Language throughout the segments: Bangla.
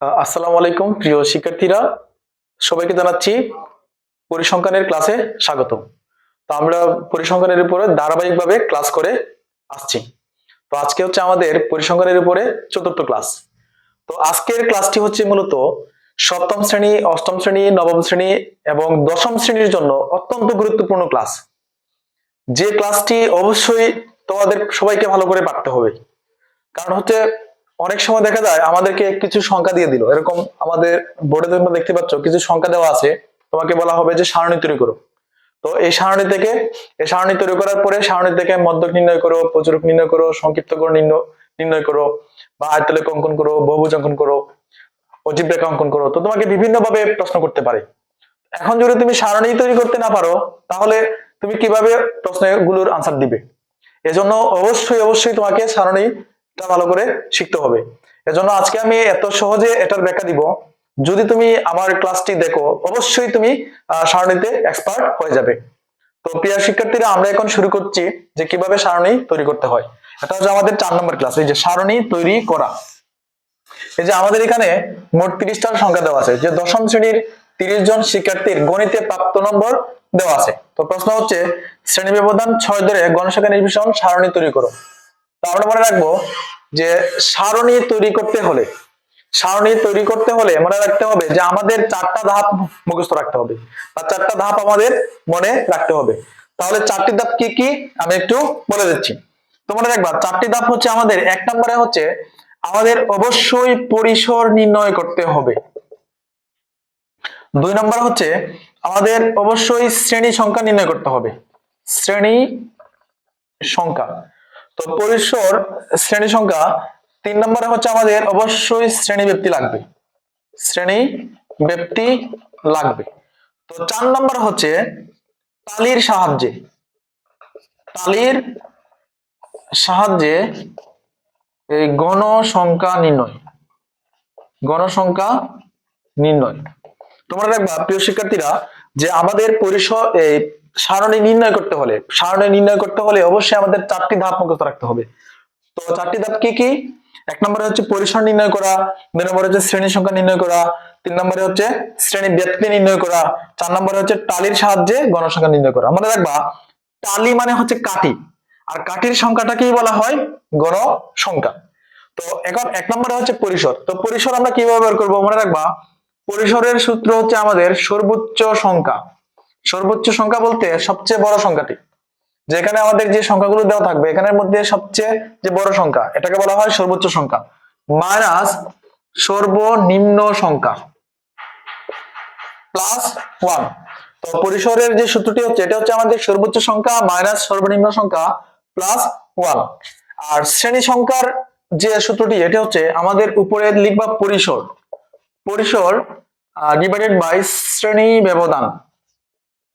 আসসালামু আলাইকুম, প্রিয় শিক্ষার্থীরা। সবাইকে জানাচ্ছি পরিসংখ্যানের ক্লাসে স্বাগত তো আমরা পরিসংখ্যানের উপরে ধারাবাহিকভাবে ক্লাস করে আসছি। তো আজকে হচ্ছে আমাদের পরিসংখ্যানের উপরে চতুর্থ ক্লাস। তো আজকের ক্লাসটি হচ্ছে মূলত সপ্তম শ্রেণি, অষ্টম শ্রেণি, নবম শ্রেণি এবং দশম শ্রেণির জন্য অত্যন্ত গুরুত্বপূর্ণ ক্লাস। যে ক্লাসটি অবশ্যই তোমাদের সবাইকে ভালো করে পারতে হবে। কারণ হচ্ছে অনেক সময় দেখা যায় আমাদেরকে কিছু সংখ্যা দিয়ে দিল। এরকম আমাদের বোর্ডে তোমরা দেখতে পাচ্ছ, কিছু সংখ্যা দেওয়া আছে। তোমাকে বলা হবে যে সারণী তৈরি করো। তো এই সারণী থেকে, এই সারণী তৈরি করার পরে সারণী থেকে মধ্যক নির্ণয় করো, প্রচুরক নির্ণয় করো, সংক্ষিপ্ত করে নির্ণয় করো, বা আয়তলেখ অঙ্কন করো, বহুভুজ অঙ্কন করো অজীব রেখা অঙ্কন করো। তো তোমাকে বিভিন্ন ভাবে প্রশ্ন করতে পারে। এখন যদি তুমি সারণী তৈরি করতে না পারো, তাহলে তুমি কীভাবে প্রশ্নগুলোর আনসার দিবে? এজন্য অবশ্যই অবশ্যই তোমাকে সারণীটা ভালো করে শিখতে হবে। এজন্য আজকে আমি এত সহজে এটার ব্যাখ্যা দিব। যদি তুমি আমার ক্লাসটি দেখো, অবশ্যই তুমি সারণীতে এক্সপার্ট হয়ে যাবে। তো প্রিয় শিক্ষার্থীরা, আমরা এখন শুরু করছি যে কীভাবে সারণী তৈরি করতে হয়। এটা হচ্ছে আমাদের চার নম্বর ক্লাস, এই যে সারণী তৈরি করা। এই যে আমাদের এখানে মোট তিরিশটার সংখ্যা দেওয়া আছে, যে দশম শ্রেণির তিরিশ জন শিক্ষার্থীর গণিতে প্রাপ্ত নম্বর দেওয়া আছে। তো প্রশ্ন হচ্ছে, শ্রেণি ব্যবধান ছয় ধরে গণসংখ্যা নির্বিষণ সারণী তৈরি করো। আমরা মনে রাখব যে সারণী তৈরি করতে হলে, সারণী তৈরি করতে হলে মনে রাখতে হবে যে আমাদের চারটা ধাপ মুখস্থ রাখতে হবে। বা চারটা ধাপ আমাদের মনে রাখতে হবে। তাহলে চারটি ধাপ কি কি? আমি একটু বলে দিচ্ছি। তো মনে রাখবা, চারটি ধাপ হচ্ছে আমাদের, এক নম্বরে হচ্ছে আমাদের অবশ্যই পরিসর নির্ণয় করতে হবে। দুই নম্বর হচ্ছে আমাদের অবশ্যই শ্রেণি সংখ্যা নির্ণয় করতে হবে। শ্রেণি সংখ্যা। তো পরিসর শ্রেণি সংখ্যা তিন নম্বরে হচ্ছে আমাদের অবশ্যই শ্রেণি ব্যক্তি লাগবে। শ্রেণি ব্যক্তি লাগবে। তো চার নম্বর হচ্ছে তালির সাহায্যে। তালির সাহায্যে এই গণসংখ্যা নির্ণয়। গণসংখ্যা নির্ণয়। তোমরা দেখবা, প্রিয় শিক্ষার্থীরা, যে আমাদের পরিসর এই সারণী নির্ণয় করতে হলে, সারণী নির্ণয় করতে হলে অবশ্যই আমাদের চারটি ধাপ মুখস্থ রাখতে হবে। তো চারটি ধাপ কি কি? এক নম্বরে হচ্ছে পরিসর নির্ণয় করা, দুই নম্বরে হচ্ছে শ্রেণি সংখ্যা নির্ণয় করা, তিন নম্বরে হচ্ছে শ্রেণি ব্যক্তি নির্ণয় করা, চার নম্বরে হচ্ছে টালির সাহায্যে গণসংখ্যা নির্ণয় করা। মনে রাখবা, টালি মানে হচ্ছে কাঠি, আর কাঠির সংখ্যাটাকেই বলা হয় গণসংখ্যা। তো এখন এক নম্বরে হচ্ছে পরিসর, তো পরিসর আমরা কীভাবে বের করব? মনে রাখবা, পরিসরের সূত্র হচ্ছে আমাদের সর্বোচ্চ সংখ্যা। সর্বোচ্চ সংখ্যা বলতে সবচেয়ে বড় সংখ্যাটি। যেখানে আমাদের যে সংখ্যাগুলো দেওয়া থাকবে, এখানের মধ্যে সবচেয়ে যে বড় সংখ্যা, এটাকে বলা হয় সর্বোচ্চ সংখ্যা। মাইনাস সর্বনিম্ন সংখ্যা প্লাস ওয়ান। তো পরিসরের যে সূত্রটি হচ্ছে, এটা হচ্ছে আমাদের সর্বোচ্চ সংখ্যা মাইনাস সর্বনিম্ন সংখ্যা প্লাস ওয়ান। আর শ্রেণি সংখ্যার যে সূত্রটি, এটা হচ্ছে আমাদের উপরে লিখবা পরিসর। পরিসর ডিভাইডেড বাই শ্রেণি ব্যবধান।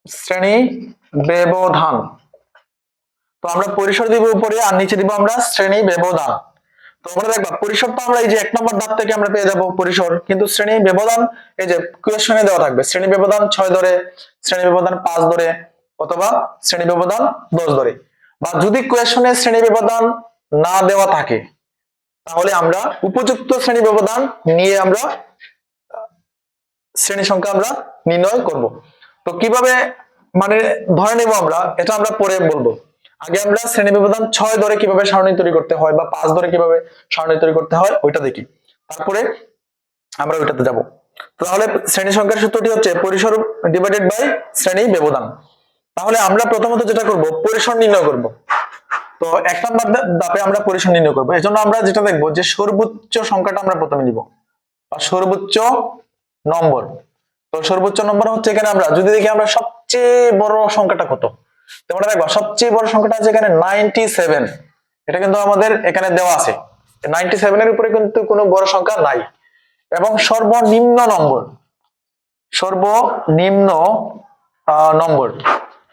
শ্রেণি ব্যবধান। তো আমরা পরিসর দিব উপরে আর নিচে দিব আমরা শ্রেণি ব্যবধান। তো দেখবা, পরিসরটা আমরা এই যে এক নম্বর ধাপ থেকে আমরা পেয়ে যাব পরিসর, কিন্তু শ্রেণি ব্যবধান এই যে কোয়েশনে দেওয়া থাকবে, শ্রেণি ব্যবধান ছয় ধরে, শ্রেণি ব্যবধান পাঁচ ধরে, অথবা শ্রেণি ব্যবধান দশ ধরে। বা যদি কোয়েশনে শ্রেণি ব্যবধান না দেওয়া থাকে, তাহলে আমরা উপযুক্ত শ্রেণি ব্যবধান নিয়ে আমরা, শ্রেণি সংখ্যা আমরা নির্ণয় করব। তো কীভাবে মানে ধরে নেব আমরা, এটা আমরা পরে বলব। আগে আমরা শ্রেণি ব্যবধান ছয় ধরে কীভাবে সারণী তৈরি করতে হয় বা পাঁচ ধরে কীভাবে সারণী তৈরি করতে হয়, ওইটা দেখি। তারপরে আমরা ওইটাতে যাব। তাহলে শ্রেণি সংখ্যার সূত্রটি হচ্ছে পরিসর ডিভাইডেড বাই শ্রেণি ব্যবধান। তাহলে আমরা প্রথমত যেটা করব, পরিসর নির্ণয় করব। তো এক নম্বর ধাপে আমরা পরিসর নির্ণয় করব। এজন্য আমরা যেটা দেখব যে সর্বোচ্চ সংখ্যাটা আমরা প্রথমে নিব। বা সর্বোচ্চ নম্বর। তো সর্বোচ্চ নম্বর হচ্ছে এখানে আমরা, যদি দেখি আমরা সবচেয়ে বড় সংখ্যাটা কত? তোমরা দেখবা, সবচেয়ে বড় সংখ্যাটা আছে এখানে নাইনটি সেভেন এটা কিন্তু আমাদের এখানে দেওয়া আছে। নাইনটি সেভেনের উপরে কিন্তু কোনো বড় সংখ্যা নাই। এবং সর্বনিম্ন নম্বর সর্বনিম্ন নম্বর।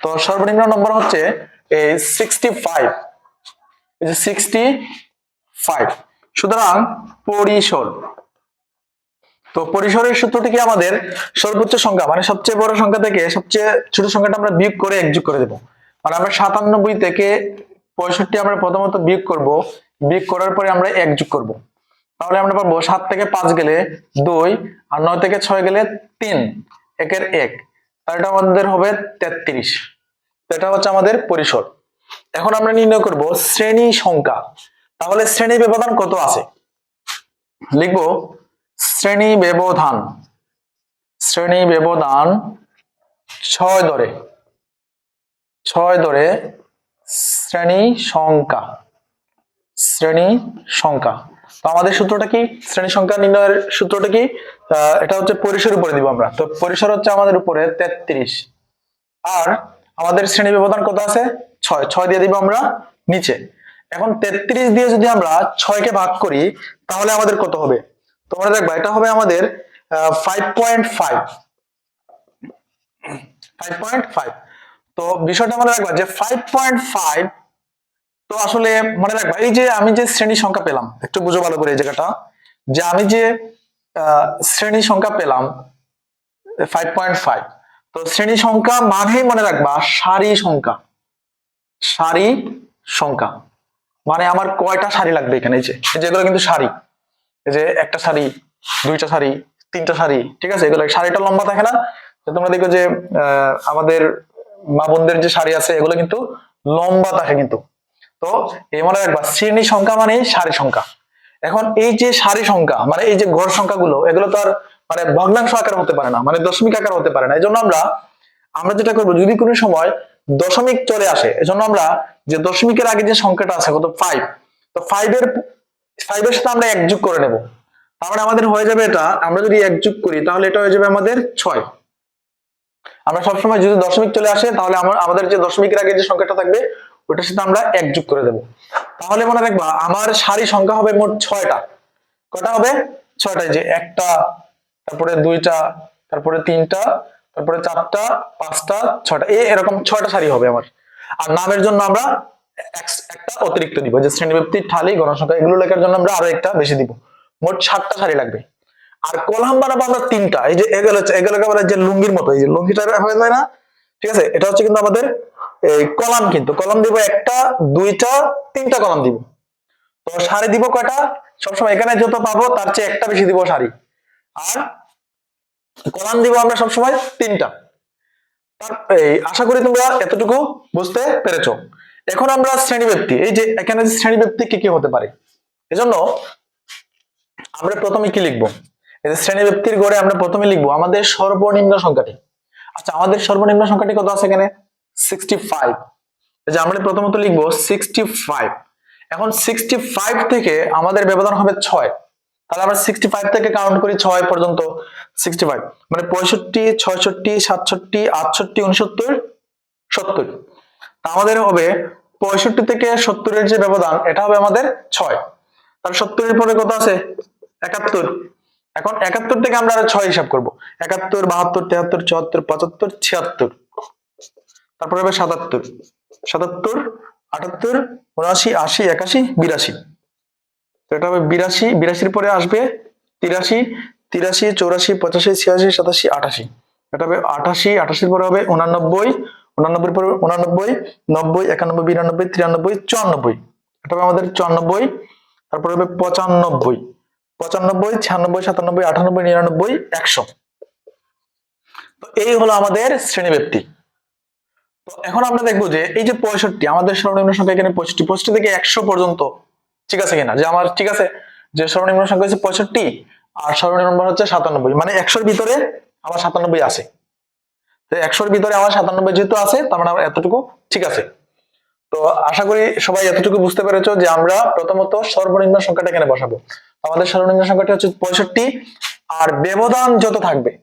তো সর্বনিম্ন নম্বর হচ্ছে এই সিক্সটি ফাইভ সিক্সটি ফাইভ সুতরাং পরিসর তো পরিসরের সূত্রটি কি আমাদের? সর্বোচ্চ সংখ্যা মানে সবচেয়ে বড় সংখ্যা থেকে সবচেয়ে ছোট সংখ্যাটা আমরা বিয়োগ করে একযোগ করে দেবো। মানে আমরা সাতানব্বই থেকে পঁয়ষট্টি আমরা প্রথমত বিয়োগ করব, বিয়োগ করার পরে আমরা একযোগ করব। তাহলে আমরা পাবো সাত থেকে পাঁচ গেলে দুই, আর নয় থেকে ছয় গেলে তিন, একের এক। তাহলে এটা আমাদের হবে তেত্রিশ। এটা হচ্ছে আমাদের পরিসর। এখন আমরা নির্ণয় করব শ্রেণি সংখ্যা। তাহলে শ্রেণি ব্যবধান কত আছে? লিখব শ্রেণি ব্যবধান শ্রেণি ব্যবধান ছয় ধরে ছয় ধরে শ্রেণি সংখ্যা শ্রেণি সংখ্যা। তো আমাদের সূত্রটা কি? শ্রেণি সংখ্যা নির্ণয়ের সূত্রটা কি? এটা হচ্ছে পরিসর উপরে দিব আমরা। তো পরিসর হচ্ছে আমাদের উপরে তেত্রিশ। আর আমাদের শ্রেণি ব্যবধান কত আছে? ছয়। ছয় দিয়ে দিব আমরা নিচে। এখন তেত্রিশ দিয়ে যদি আমরা ছয়কে ভাগ করি, তাহলে আমাদের কত হবে? তোমরা দেখবা এটা হবে আমাদের five point five five point five তো বিষয়টা মনে রাখবা যে ফাইভ পয়েন্ট ফাইভ তো আসলে মনে রাখবা, এই যে আমি যে শ্রেণি সংখ্যা পেলাম, একটু বুঝো ভালো করে এই জায়গাটা, যে আমি যে শ্রেণি সংখ্যা পেলাম ফাইভ পয়েন্ট ফাইভ তো শ্রেণি সংখ্যা মানেই মনে রাখবা সারি সংখ্যা। সারি সংখ্যা। মানে আমার কয়টা সারি লাগবে এখানে? এই যে এই যে এগুলো কিন্তু সারি। যে একটা শাড়ি, দুইটা শাড়ি, তিনটা শাড়ি, ঠিক আছে? এগুলো সারিটা লম্বা থাকে না? তোমরা দেখো যে আমাদের মা বোনদের যে শাড়ি আছে, এগুলো কিন্তু লম্বা থাকে কিন্তু। তো এই মনে রাখবা, শ্রেণি সংখ্যা মানে শাড়ি সংখ্যা। এখন এই যে সারি সংখ্যা মানে এই যে ঘর সংখ্যাগুলো, এগুলো তো আর মানে ভগ্নাংশ আকার হতে পারে না মানে দশমিক আকার হতে পারে না। এই জন্য আমরা আমরা যেটা করব, যদি কোনো সময় দশমিক চলে আসে, এজন্য আমরা যে দশমিকের আগে যে সংখ্যাটা আছে, কত? ফাইভ তো ফাইভের ফাইভের সাথে আমরা এক যোগ করে নেব। তাহলে আমাদের হয়ে যাবে এটা, আমরা যদি এক যোগ করি, তাহলে এটা হয়ে যাবে আমাদের ছয়। আমরা সবসময় যদি দশমিক চলে আসে, তাহলে আমাদের যে দশমিকের আগে যে সংখ্যাটা থাকবে, ওটার সাথে আমরা এক যোগ করে দেব। তাহলে মনে রাখবা, আমার সারি সংখ্যা হবে মোট ছয়টা। কটা হবে? ছয়টা। যে একটা, তারপরে দুইটা, তারপরে তিনটা, তারপরে চারটা, পাঁচটা, ছয়টা। এ এরকম ছয়টা সারি হবে আমার। আর নামের জন্য আমরা একটা অতিরিক্ত দিব। যে শ্রেণীব্যক্তি ঠালি গণসংখ্যা, এগুলো লেখার জন্য আমরা আরও একটা বেশি দিব। মোট সাতটা সারি লাগবে। আর কলাম বানাবো আমরা তিনটা। এই যে এগুলো এগুলোকে বলে যে লুঙ্গির মতো, এই যে লুঙ্গিটা হয়ে যায় না? ঠিক আছে? এটা হচ্ছে কিন্তু আমাদের এই কলাম কিন্তু। কলাম দিব একটা, দুইটা, তিনটা কলাম দিব। তো সারি দিব কয়টা? সবসময় এখানে যত পাবো, তার চেয়ে একটা বেশি দিব সারি আর কলাম দিব আমরা সবসময় তিনটা। তার আশা করি তোমরা এতটুকু বুঝতে পেরেছ। এখন আমরা শ্রেণি ব্যক্তি এই যে এখানে যে শ্রেণি ব্যক্তি কি কি হতে পারে? এজন্য আমরা প্রথমে কি লিখব? এই যে শ্রেণি ব্যক্তির গড়ে আমরা প্রথমে লিখব আমাদের সর্বনিম্ন সংখ্যাটি। আচ্ছা আমাদের সর্বনিম্ন সংখ্যাটি কত আছে এখানে? সিক্সটি ফাইভ যে আমরা প্রথমত লিখব সিক্সটি ফাইভ এখন সিক্সটি ফাইভ থেকে আমাদের ব্যবধান হবে ছয়। তাহলে আমরা সিক্সটি ফাইভ থেকে কাউন্ট করি ছয় পর্যন্ত সিক্সটি ফাইভ মানে পঁয়ষট্টি, ছয়ষট্টি, সাতষট্টি, আটষট্টি, উনসত্তর, সত্তর। আমাদের হবে পঁয়ষট্টি থেকে সত্তরের যে ব্যবধান, এটা হবে আমাদের ছয়। তার সত্তরের পরে কত আছে? একাত্তর। এখন একাত্তর থেকে আমরা আরও ছয় হিসাব করব। একাত্তর, বাহাত্তর, তেহাত্তর, চুয়াত্তর, পঁচাত্তর, ছিয়াত্তর। তারপরে হবে সাতাত্তর। সাতাত্তর, আটাত্তর, উনআশি, আশি, একাশি, বিরাশি। এটা হবে বিরাশি। বিরাশির পরে আসবে তিরাশি। তিরাশি, চৌরাশি, পঁচাশি, ছিয়াশি, সাতাশি, আটাশি। এটা হবে আটাশি। আটাশির পরে হবে উনানব্বই। উনানব্বই পরে উনানব্বই, নব্বই, একানব্বই, বিরানব্বই, তিরানব্বই চুয়ান্নব্বই এটা হবে আমাদের চুয়ান্নব্বই তারপরে হবে পঁচানব্বই। পঁচানব্বই, ছিয়ানব্বই, সাতানব্বই, আটানব্বই, নিরানব্বই, একশো। তো এই হলো আমাদের শ্রেণীব্যক্তি তো এখন আমরা দেখব যে এই যে পঁয়ষট্টি, আমাদের সর্বনিম্ন সংখ্যা এখানে পঁয়ষট্টি। পঁয়ষট্টি থেকে একশো পর্যন্ত ঠিক আছে কিনা? যে আমার ঠিক আছে যে সর্বনিম্ন সংখ্যা হচ্ছে পঁয়ষট্টি, আর সর্বনিম্ন হচ্ছে সাতানব্বই। মানে একশোর ভিতরে আমার সাতানব্বই আছে। তো একশোর ভিতরে আমার সাতানব্বই যেহেতু আছে, তার মানে আমার এতটুকু ঠিক আছে। তো আশা করি সবাই এতটুকু বুঝতে পেরেছ যে আমরা প্রথমত সর্বনিম্ন সংখ্যাটা এখানে বসাবো। আমাদের সর্বনিম্ন সংখ্যাটা হচ্ছে পঁয়ষট্টি, আর ব্যবধান যত থাকবে,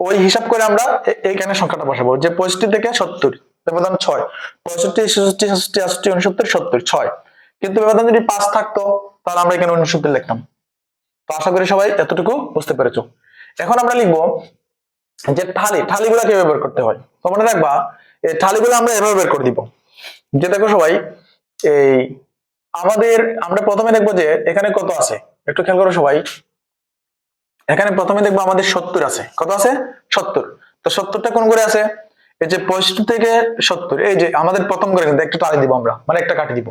ওই হিসাব করে আমরা এ- এইখানে সংখ্যাটা বসাবো যে পঁয়ষট্টি থেকে সত্তর, ব্যবধান ছয়। পঁয়ষট্টি, ছেষট্টি, সাতষট্টি, আটষট্টি, উনসত্তর, সত্তর, ছয়। কিন্তু ব্যবধান যদি পাঁচ থাকতো, তাহলে আমরা এখানে উনসত্তর লিখতাম। তো আশা করি সবাই এতটুকু বুঝতে পেরেছ। এখন আমরা লিখব যে ঠালি ঠালিগুলা কীভাবে বের করতে হয়? তো মনে রাখবা, এই ঠালিগুলো আমরা এভাবে বের করে দিব। যে দেখো সবাই, এই আমাদের, আমরা প্রথমে দেখব যে এখানে কত আছে। একটু খেয়াল করো সবাই। এখানে প্রথমে দেখব আমাদের সত্তর আছে। কত আছে? সত্তর। তো সত্তরটা কোন করে আছে? এই যে পঁয়ষট্টি থেকে সত্তর। এই যে আমাদের প্রথম করে কিন্তু একটা টালি দিব আমরা মানে একটা কাটি দিব।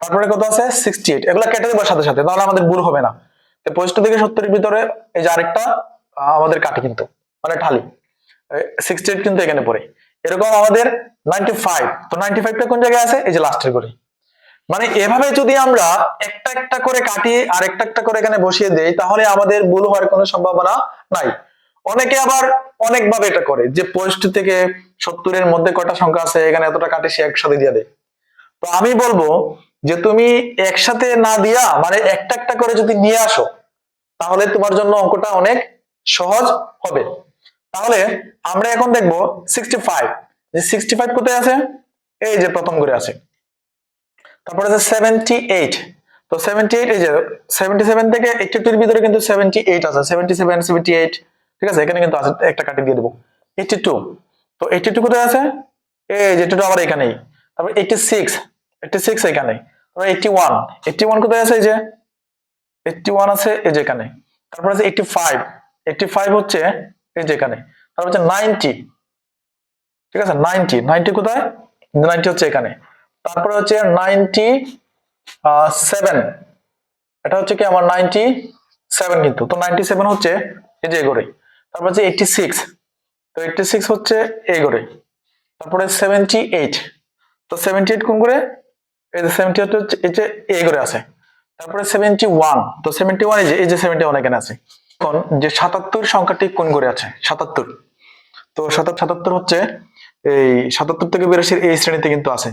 তারপরে কত আছে? সিক্সটি এইট এগুলো কেটে দেবো সাথে সাথে তাহলে আমাদের ভুল হবে না। পঁয়ষট্টি থেকে সত্তরের ভিতরে এই যে আরেকটা আমাদের কাটে কিন্তু। মানে ঢালি। সিক্সটি এইট কিন্তু এখানে পড়ে। এরকম আমাদের নাইনটি ফাইভ তো নাইনটি ফাইভটা কোন জায়গায় আছে? এই যে লাস্টের করে মানে এভাবে যদি আমরা একটা একটা করে কাটিয়ে আর একটা একটা করে এখানে বসিয়ে দেই, তাহলে আমাদের ভুল হওয়ার কোনো সম্ভাবনা নাই। অনেকে আবার অনেক ভাবে এটা করে, যে পঁয়ষট্টি থেকে সত্তরের মধ্যে কটা সংখ্যা আছে, এখানে এতটা কাটে, সে একসাথে দিয়ে দেয়। তো আমি বলব যে তুমি একসাথে না দিয়া মানে একটা একটা করে যদি নিয়ে আসো, তাহলে তোমার জন্য অঙ্কটা অনেক সহজ হবে। তাহলে আমরা এখন দেখব সিক্সটি ফাইভ যে সিক্সটি ফাইভ কোথায় আছে? এই যে প্রথম করে আছে। তারপরে আছে সেভেন্টি এইট তো সেভেন্টি এইট এই যে সেভেন্টি সেভেন থেকে এইটটি টুর ভিতরে কিন্তু সেভেন্টি এইট আছে। সেভেন্টি সেভেন সেভেন্টি এইট ঠিক আছে? এখানে কিন্তু আছে, একটা কাটি দিয়ে দেবো। এইটটি টু তো এইটি টু কোথায় আছে? এই যে টু আবার এখানেই। তারপর এইটি সিক্স এইটি সিক্স এখানে। তারপর এইটটি ওয়ান এইটটি ওয়ান কোথায় আছে এই যে? এইটটি ওয়ান আছে এই যে এখানে। তারপর আছে এইটি ফাইভ এইটটি ফাইভ হচ্ছে এই যে এখানে। তারপর হচ্ছে নাইনটি ঠিক আছে নাইনটি নাইনটি কোথায়? নাইনটি হচ্ছে এখানে। তারপরে হচ্ছে নাইনটি সেভেন এটা হচ্ছে কি আমার নাইনটি সেভেন কিন্তু। তো নাইনটি সেভেন হচ্ছে এই যে এগোরে। তারপর হচ্ছে এইটটি সিক্স তো এইটটি সিক্স হচ্ছে এগোরে। তারপরে সেভেন্টি এইট তো সেভেন্টি এইট কোন করে? এই যে সেভেন্টি এইট হচ্ছে, এই যে এগোরে আছে। তারপরে সেভেন্টি ওয়ান তো সেভেন্টি ওয়ান এই যে এই যে সেভেন্টি ওয়ান এখানে আছে। এখন যে সাতাত্তর সংখ্যাটি কোন করে আছে? সাতাত্তর। তো সাতাত্তর হচ্ছে এই সাতাত্তর থেকে বিরাশির এই শ্রেণীতে কিন্তু আছে।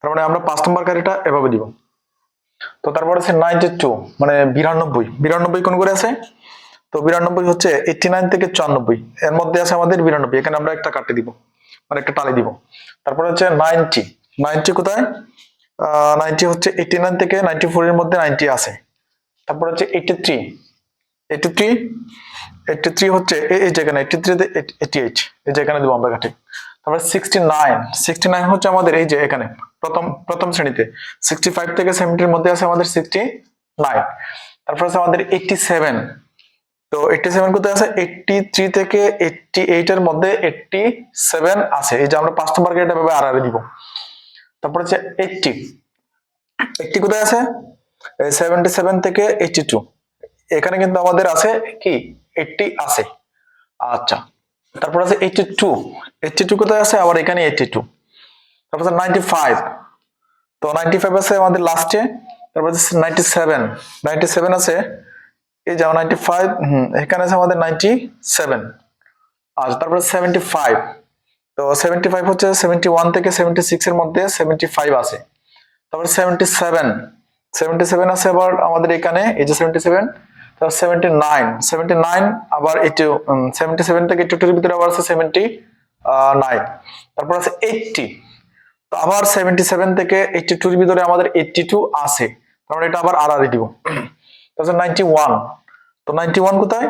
তার মানে আমরা পাঁচ নম্বর কারিটা এভাবে দিব। তো তারপর আছে নাইনটি টু মানে বিরানব্বই। বিরানব্বই কোন করে আছে? তো বিরানব্বই হচ্ছে এইটটি নাইন থেকে চুরানব্বই এর মধ্যে আছে আমাদের বিরানব্বই। এখানে আমরা একটা কাটে দিব মানে একটা টালি দিব। তারপর হচ্ছে নাইনটি নাইনটি কোথায়? নাইনটি হচ্ছে এইটটি নাইন থেকে নাইনটি ফোর এর মধ্যে নাইনটি আছে। তারপর হচ্ছে eighty three eighty three eighty three হচ্ছে এই যেখানে এইটটি থ্রিতে এইটি এইট এই যে এখানে দেবো আমরা তারপরে সিক্সটি নাইন সিক্সটি নাইন হচ্ছে আমাদের এই যে এখানে, প্রথম প্রথম শ্রেণীতে। সিক্সটি ফাইভ থেকে সেভেন্টির মধ্যে আছে আমাদের সিক্সটি নাইন তারপর আছে আমাদের এইটটি সেভেন তো এইটটি সেভেন কোথায় আছে? এইটটি থ্রি থেকে এইটটি এইট এর মধ্যে এইটটি সেভেন আছে। এই যে আমরা পাঁচ নম্বর ভাবে আর আর দিব তারপর হচ্ছে এইটটি এইটটি কোথায় আছে? সেভেন্টি সেভেন থেকে এইটটি টু এখানে কিন্তু আমাদের আছে কি? এইটটি আছে। আচ্ছা তারপর আছে এইটটি টু। এইটটি টু কোথায় আছে? আবার এখানে এইটটি টু। তারপর আছে নাইনটি ফাইভ। তো নাইনটি ফাইভ আছে আমাদের লাস্টে তারপর আছে নাইনটি সেভেন। নাইনটি সেভেন আছে, এই যে নাইনটি ফাইভ, হম, এখানে আছে আমাদের নাইনটি সেভেন। আর তারপরে সেভেন্টি ফাইভ। তো সেভেন্টি ফাইভ হচ্ছে সেভেন্টি ওয়ান থেকে সেভেন্টি সিক্স এর মধ্যে সেভেন্টি ফাইভ আছে। তারপরে সেভেন্টি সেভেন। সেভেন্টি সেভেন আছে আবার আমাদের এখানে, এই যে সেভেন্টি সেভেন। তারপর সেভেন্টি নাইন সেভেন্টি নাইন আবার এইটি সেভেন্টি সেভেন থেকে এইটি টুর ভিতরে আবার আছে সেভেন্টি নাইন তারপর আছে এইটটি তো আবার সেভেন্টি সেভেন থেকে এইটটি টুর ভিতরে আমাদের এইটটি টু আছে তারপরে এটা আবার আর দিব। তারপর নাইনটি ওয়ান তো নাইনটি ওয়ান কোথায়?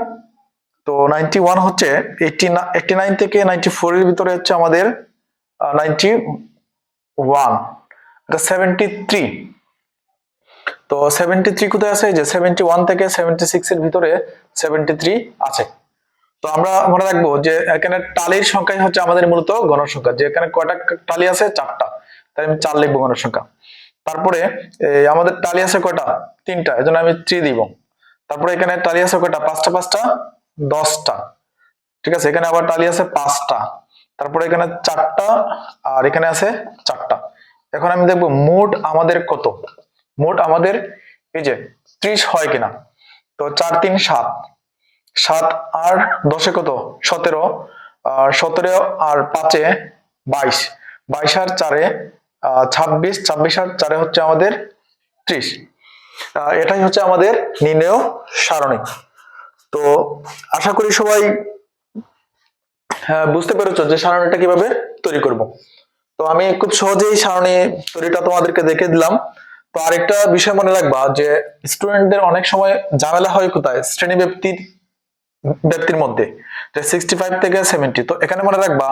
তো নাইনটি ওয়ান হচ্ছে এইটটি এইটটি নাইন থেকে নাইনটি ফোর এর ভিতরে হচ্ছে আমাদের নাইনটি ওয়ান এটা সেভেন্টি থ্রি তো সেভেন্টি থ্রি কোথায় আছে? যে সেভেন্টি ওয়ান থেকে সেভেন্টি সিক্স এর ভিতরে সেভেন্টি থ্রি আছে। তো আমরা মনে রাখব যে এখানে টালির সংখ্যাই হচ্ছে আমাদের মূলত গণসংখ্যা যে এখানে কয়টা টালি আছে? চারটা। তাই আমি চার লিখব গণসংখ্যা তারপরে আমাদের টালি আছে কয়টা? তিনটা। এজন্য আমি থ্রি দিব। তারপরে এখানে টালি আছে কয়টা? পাঁচটা পাঁচটা, দশটা। ঠিক আছে? এখানে আবার টালি আছে পাঁচটা। তারপরে এখানে চারটা, আর এখানে আছে চারটা। এখন আমি দেখব মোট আমাদের কত? মোট আমাদের এই যে ত্রিশ হয় কিনা? তো চার তিন সাত। সাত আর দশে কত? সতেরো। আর সতেরো আর পাঁচে বাইশ। বাইশ আর চারে ছাব্বিশ। ছাব্বিশ আর চারে হচ্ছে আমাদের ত্রিশ। এটাই হচ্ছে আমাদের নির্ণয় সারণী। তো আশা করি সবাই হ্যাঁ, বুঝতে পেরেছ যে সারণীটা কীভাবে তৈরি করব। তো আমি খুব সহজেই সারণী তৈরিটা তোমাদেরকে দেখে দিলাম। তো আরেকটা বিষয় মনে রাখবা যে স্টুডেন্টদের অনেক সময় ঝামেলা হয় কোথায়? শ্রেণি ব্যক্তির ব্যক্তির মধ্যে। যে সিক্সটি ফাইভ থেকে সেভেন্টি তো এখানে মনে রাখবা,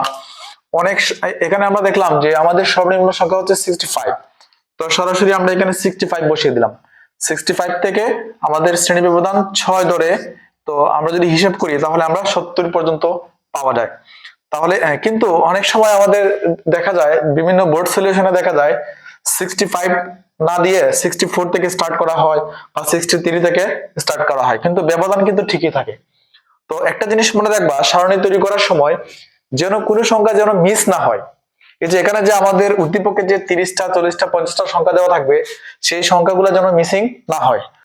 অনেক এখানে আমরা দেখলাম যে আমাদের সর্বনিম্ন সংখ্যা হচ্ছে সিক্সটি ফাইভ তো সরাসরি আমরা এখানে সিক্সটি ফাইভ বসিয়ে দিলাম। সিক্সটি ফাইভ থেকে আমাদের শ্রেণি ব্যবধান ছয় ধরে, তো আমরা যদি হিসাব করি, তাহলে আমরা সত্তর পর্যন্ত পাওয়া যায়। তাহলে কিন্তু অনেক সময় আমাদের দেখা যায়, বিভিন্ন বোর্ড সলিউশনে দেখা যায় সিক্সটি ফাইভ না দিয়ে সিক্সটি ফোর থেকে স্টার্ট করা হয় বা সিক্সটি থ্রি থেকে স্টার্ট করা হয়। কিন্তু ব্যবধান কিন্তু ঠিকই থাকে। তো একটা জিনিস মনে রাখবা, সারণী তৈরি করার সময় যেন কোনো সংখ্যা যেন মিস না হয়। এই যে এখানে যে আমাদের উদ্দীপকে যে তিরিশটা, চল্লিশটা, পঞ্চাশটা সংখ্যা দেওয়া থাকবে, সেই সংখ্যাগুলো যেন মিসিং না হয়।